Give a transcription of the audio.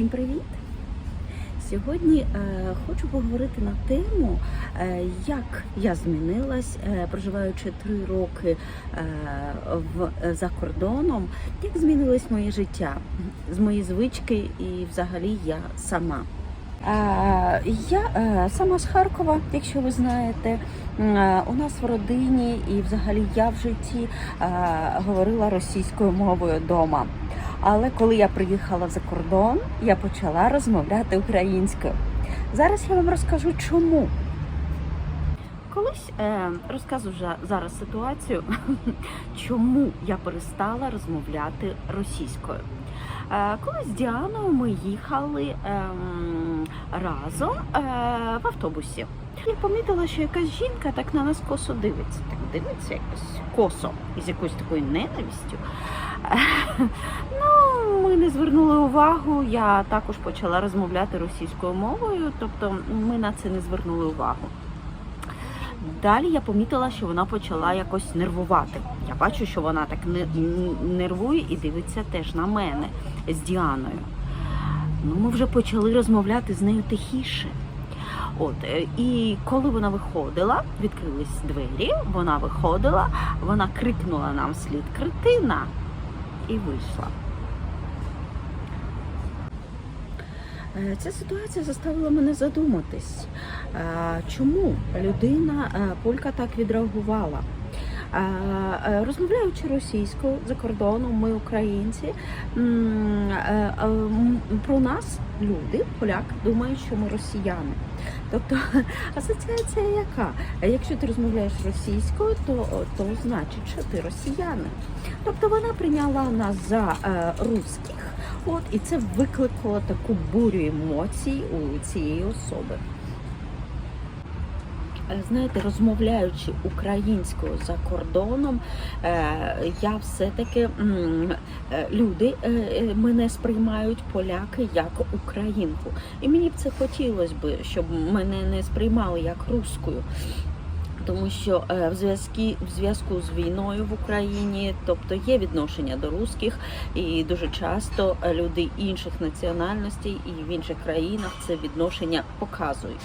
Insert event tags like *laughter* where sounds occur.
Всім привіт! Сьогодні е, хочу поговорити на тему, е, як я змінилась, е, проживаючи три роки в, за кордоном, як змінилось моє життя, з мої звички і взагалі я сама. Я сама з Харкова, якщо ви знаєте. У нас в родині і взагалі я в житті говорила російською мовою вдома. Але коли я приїхала за кордон, я почала розмовляти українською. Зараз я вам розкажу чому. Колись е, розказую вже зараз ситуацію, *laughs* чому я перестала розмовляти російською. Е, колись з Діаною ми їхали ем, разом е, в автобусі. Я помітила, що якась жінка так на нас косо дивиться. Так дивиться якось косо із якоюсь такою ненавистю. *laughs* Ну, ми не звернули увагу. Я також почала розмовляти російською мовою, тобто ми на це не звернули увагу. Далі я помітила, що вона почала якось нервувати. Я бачу, що вона так не- нервує і дивиться теж на мене з Діаною. Ну, ми вже почали розмовляти з нею тихіше. От, е, і коли вона виходила, відкрились двері, вона виходила, вона крикнула нам слід критина і вийшла. Е, Ця ситуація заставила мене задуматись, е, чому людина е, полька так відреагувала. Е, е, Розмовляючи російською за кордоном, ми українці. е, е, Про нас люди, поляк, думають, що ми росіяни. Тобто *laughs* асоціація яка? Якщо ти розмовляєш російською, то, то значить, що ти росіянин. Тобто вона прийняла нас за е, русських, от і це викликало таку бурю емоцій у цієї особи. Е, Знаєте, розмовляючи українською за кордоном, е, я все-таки е, люди мене сприймають поляки як українку. І мені б це хотілося б, щоб мене не сприймали як рускою. Тому що е, в зв'язку в зв'язку з війною в Україні, тобто є відношення до русських, і дуже часто е, люди інших національностей і в інших країнах це відношення показують.